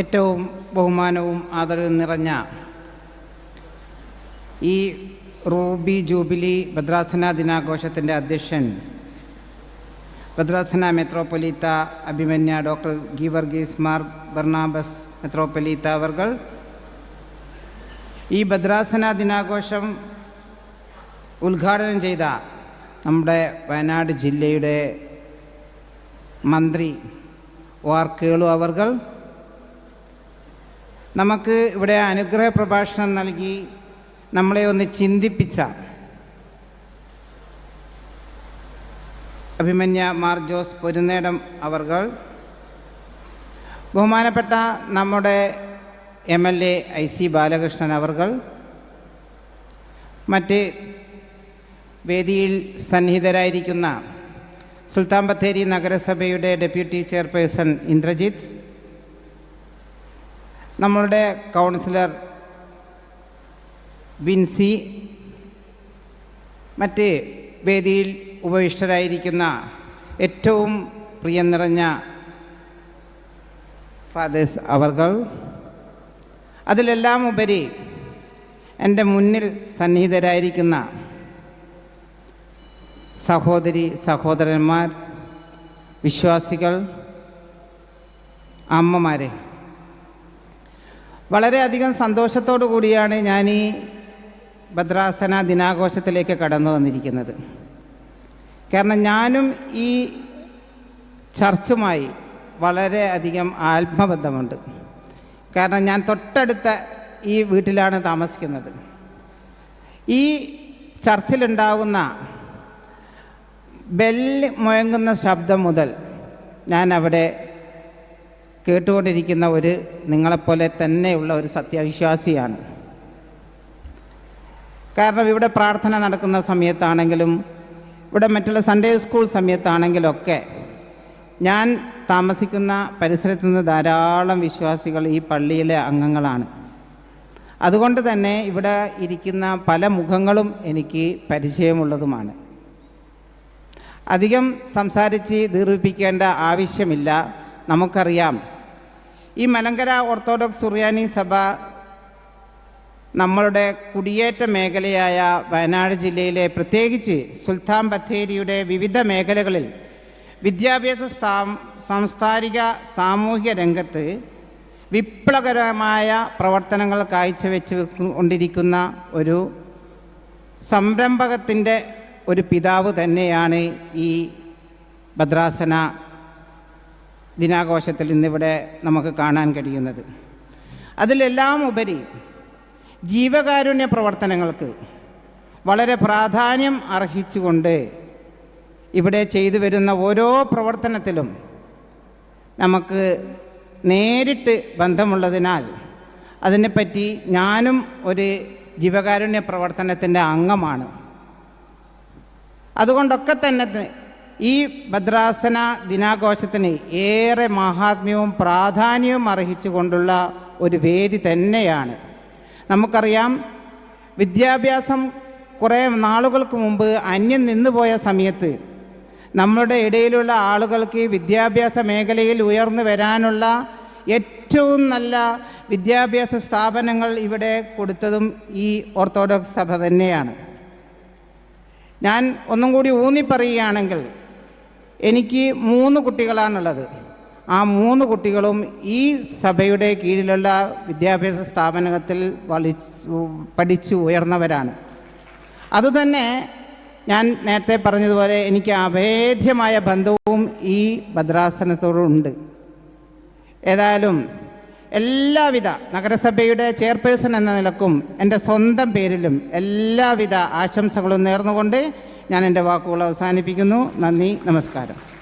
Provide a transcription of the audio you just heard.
ഏറ്റവും ബഹുമാനവും ആദരവും നിറഞ്ഞ ഈ റൂബി ജൂബിലി ഭദ്രാസന ദിനാഘോഷത്തിന്റെ അധ്യക്ഷൻ ഭദ്രാസന മെത്രോപൊലീത്ത അഭിമന്യ ഡോക്ടർ ഗീവർഗീസ് മാർ ബർണാബസ് മെത്രോപൊലീത്ത അവർകൾ. ഈ ഭദ്രാസന ദിനാഘോഷം ഉദ്ഘാടനം ചെയ്ത നമ്മുടെ വയനാട് ജില്ലയുടെ മന്ത്രി ഒ ആർ കേളു അവർകൾ. നമുക്ക് ഇവിടെ അനുഗ്രഹ പ്രഭാഷണം നൽകി നമ്മളെ ഒന്ന് ചിന്തിപ്പിച്ച അഭിമന്യ മാർ ജോസ് പൊരുന്നേടം അവർകൾ ബഹുമാനപ്പെട്ട നമ്മുടെ M L A I C Balakrishnan അവർകൾ മറ്റ് വേദിയിൽ സന്നിഹിതരായിരിക്കുന്ന സുൽത്താൻ ബത്തേരി നഗരസഭയുടെ ഡെപ്യൂട്ടി ചെയർപേഴ്സൺ ഇന്ദ്രജിത്ത് നമ്മളുടെ കൗൺസിലർ വിൻസി മറ്റ് വേദിയിൽ ഉപവിഷ്ടരായിരിക്കുന്ന ഏറ്റവും പ്രിയം നിറഞ്ഞ ഫാദേഴ്സ് അവർകൾ. അതിലെല്ലാം ഉപരി എന്റെ മുന്നിൽ സന്നിഹിതരായിരിക്കുന്ന സഹോദരി സഹോദരന്മാർ വിശ്വാസികൾ അമ്മമാരെ. വളരെയധികം സന്തോഷത്തോടു കൂടിയാണ് ഞാൻ ഈ ഭദ്രാസന ദിനാഘോഷത്തിലേക്ക് കടന്നു വന്നിരിക്കുന്നത്. കാരണം ഞാനും ഈ ചർച്ചുമായി വളരെയധികം ആത്മബന്ധമുണ്ട്. കാരണം ഞാൻ തൊട്ടടുത്ത ഈ വീട്ടിലാണ് താമസിക്കുന്നത്. ഈ ചർച്ചിലുണ്ടാകുന്ന ബെല്ല് മുഴങ്ങുന്ന ശബ്ദം മുതൽ ഞാൻ അവിടെ കേട്ടുകൊണ്ടിരിക്കുന്ന ഒരു നിങ്ങളെപ്പോലെ തന്നെയുള്ള ഒരു സത്യവിശ്വാസിയാണ്. കാരണം ഇവിടെ പ്രാർത്ഥന നടക്കുന്ന സമയത്താണെങ്കിലും ഇവിടെ മറ്റുള്ള സൺഡേ സ്കൂൾ സമയത്താണെങ്കിലൊക്കെ ഞാൻ താമസിക്കുന്ന പരിസരത്തു നിന്ന് ധാരാളം വിശ്വാസികൾ ഈ പള്ളിയിലെ അംഗങ്ങളാണ്. അതുകൊണ്ട് തന്നെ ഇവിടെ ഇരിക്കുന്ന പല മുഖങ്ങളും എനിക്ക് പരിചയമുള്ളതുമാണ്. അധികം സംസാരിച്ച് ദീർഘിപ്പിക്കേണ്ട ആവശ്യമില്ല. നമുക്കറിയാം ഈ മലങ്കര ഓർത്തഡോക്സ് സുറിയാനി സഭ നമ്മളുടെ കുടിയേറ്റ മേഖലയായ വയനാട് ജില്ലയിലെ പ്രത്യേകിച്ച് സുൽത്താൻ ബത്തേരിയുടെ വിവിധ മേഖലകളിൽ വിദ്യാഭ്യാസ സ്ഥാ സാംസ്കാരിക സാമൂഹിക രംഗത്ത് വിപ്ലവകരമായ പ്രവർത്തനങ്ങൾ കാഴ്ചവെച്ച് കൊണ്ടിരിക്കുന്ന ഒരു സംരംഭകത്തിന്റെ ഒരു പിതാവ് തന്നെയാണ് ഈ ഭദ്രാസന ദിനാഘോഷത്തിൽ ഇന്നിവിടെ നമുക്ക് കാണാൻ കഴിയുന്നത്. അതിലെല്ലാം ഉപരി ജീവകാരുണ്യ പ്രവർത്തനങ്ങൾക്ക് വളരെ പ്രാധാന്യം അർഹിച്ചുകൊണ്ട് ഇവിടെ ചെയ്തു വരുന്ന ഓരോ പ്രവർത്തനത്തിലും നമുക്ക് നേരിട്ട് ബന്ധമുള്ളതിനാൽ അതിനെപ്പറ്റി ഞാനും ഒരു ജീവകാരുണ്യ പ്രവർത്തനത്തിന്റെ അംഗമാണ്. അതുകൊണ്ടൊക്കെ തന്നെ ഈ ഭദ്രാസന ദിനാഘോഷത്തിന് ഏറെ മഹാത്മ്യവും പ്രാധാന്യവും അർഹിച്ചുകൊണ്ടുള്ള ഒരു വേദി തന്നെയാണ്. നമുക്കറിയാം വിദ്യാഭ്യാസം കുറേ നാളുകൾക്ക് മുമ്പ് അന്യം നിന്നുപോയ സമയത്ത് നമ്മുടെ ഇടയിലുള്ള ആളുകൾക്ക് വിദ്യാഭ്യാസ മേഖലയിൽ ഉയർന്നു വരാനുള്ള ഏറ്റവും നല്ല വിദ്യാഭ്യാസ സ്ഥാപനങ്ങൾ ഇവിടെ കൊടുത്തതും ഈ ഓർത്തഡോക്സ് സഭ തന്നെയാണ്. ഞാൻ ഒന്നും കൂടി ഊന്നി പറയുകയാണെങ്കിൽ എനിക്ക് മൂന്ന് കുട്ടികളാണുള്ളത്. ആ മൂന്ന് കുട്ടികളും ഈ സഭയുടെ കീഴിലുള്ള വിദ്യാഭ്യാസ സ്ഥാപനത്തിൽ വലിച്ചു പഠിച്ചു ഉയർന്നവരാണ്. അതുതന്നെ ഞാൻ നേരത്തെ പറഞ്ഞതുപോലെ എനിക്ക് അഭേദ്യമായ ബന്ധവും ഈ ഭദ്രാസനത്തോടുണ്ട്. ഏതായാലും എല്ലാവിധ നഗരസഭയുടെ ചെയർപേഴ്സൺ എന്ന നിലക്കും എന്റെ സ്വന്തം പേരിലും എല്ലാവിധ ആശംസകളും നേർന്നുകൊണ്ട് ഞാൻ എന്റെ വാക്കുകൾ അവസാനിപ്പിക്കുന്നു. നന്ദി നമസ്കാരം.